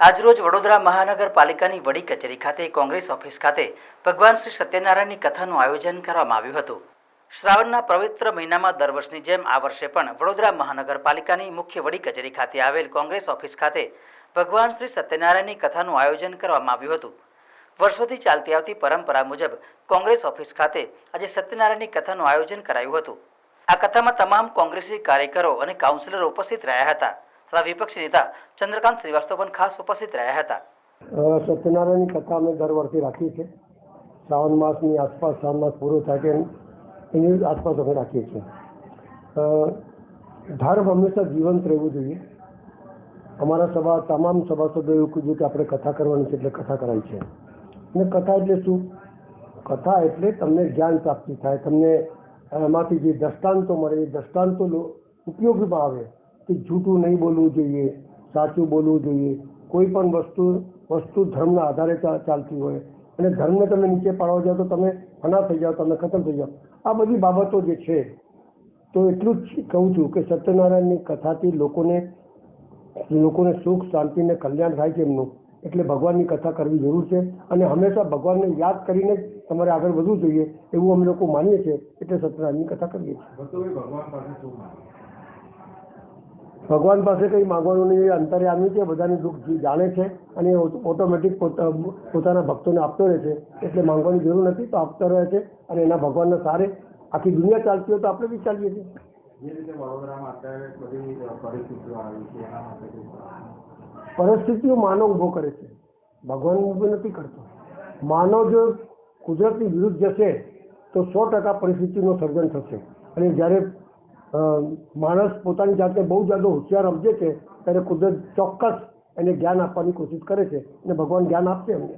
આજરોજ વડોદરા મહાનગરપાલિકાની વડી કચેરી ખાતે કોંગ્રેસ ઓફિસ ખાતે ભગવાન શ્રી સત્યનારાયણની કથાનું આયોજન કરવામાં આવ્યું હતું. શ્રાવણના પવિત્ર મહિનામાં દર વર્ષની જેમ આ વર્ષે પણ વડોદરા મહાનગરપાલિકાની મુખ્ય વડી કચેરી ખાતે આવેલ કોંગ્રેસ ઓફિસ ખાતે ભગવાન શ્રી સત્યનારાયણની કથાનું આયોજન કરવામાં આવ્યું હતું. વર્ષોથી ચાલતી આવતી પરંપરા મુજબ કોંગ્રેસ ઓફિસ ખાતે આજે સત્યનારાયણની કથાનું આયોજન કરાયું હતું. આ કથામાં તમામ કોંગ્રેસી કાર્યકરો અને કાઉન્સિલરો ઉપસ્થિત રહ્યા હતા. તથા વિપક્ષી નેતા ચંદ્રકાંત શ્રીવાસ્તવ પણ ખાસ ઉપસ્થિત રહ્યા હતા. સત્યનારાયણની કથા અમે દર વર્ષે રાખીએ છીએ. શ્રાવણ માસની આસપાસ, શ્રાવણ માસ પૂરો થાય કે એની આસપાસ અમે રાખીએ છીએ. ધાર્મ હંમેશા જીવંત રહેવું જોઈએ. અમારા સભા, તમામ સભાસદો એવું કીધું કે આપણે કથા કરવાની છે એટલે કથા કરાય છે. અને કથા એટલે શું? કથા એટલે તમને જ્ઞાન પ્રાપ્તિ થાય, તમને એમાંથી જે દ્રષ્ટાંતો મળે, એ દ્રષ્ટાંતો ઉપયોગમાં આવે કે જૂઠું નહીં બોલવું જોઈએ, સાચું બોલવું જોઈએ. કોઈ પણ વસ્તુ વસ્તુ ધર્મના આધારે ચાલતી હોય. અને ધર્મને તમે નીચે પાડવા જાઓ તો તમે ફના થઈ જાઓ તમે ખતમ થઈ જાઓ. આ બધી બાબતો જે છે, તો એટલું જ કહું છું કે સત્યનારાયણની કથાથી લોકોને લોકોને સુખ, શાંતિ ને કલ્યાણ થાય છે એમનું. એટલે ભગવાનની કથા કરવી જરૂર છે. અને હંમેશા ભગવાનને યાદ કરીને તમારે આગળ વધવું જોઈએ, એવું અમે લોકો માનીએ છીએ. એટલે સત્યનારાયણની કથા કરીએ છીએ. ભગવાન પાસે કંઈ માગવાનું નહીં અંતર્યામી છે બધાની દુઃખ જી- જાણે છે અને ઓટોમેટિક પોતાના ભક્તોને આપતો રહે છે. એટલે માંગવાની જરૂર નથી તો આપતો રહે છે અને એના ભગવાનના સારે આખી દુનિયા ચાલતી હોય તો આપણે બી ચાલીએ છીએ. જે રીતે વડોદરામાં અત્યારે બધી પરિસ્થિતિઓ આવી છે એના માટે પરિસ્થિતિઓ માનવ ઊભો કરે છે. ભગવાન ઊભો નથી કરતો. માનવ જો કુદરતની વિરુદ્ધ જશે તો સો ટકા પરિસ્થિતિનું સર્જન થશે. અને જ્યારે માણસ પોતાની જાતે બહુ જાજો હોશિયાર સમજે છે ત્યારે કુદરત ચોક્કસ એને જ્ઞાન આપવાની કોશિશ કરે છે અને ભગવાન જ્ઞાન આપશે એમને.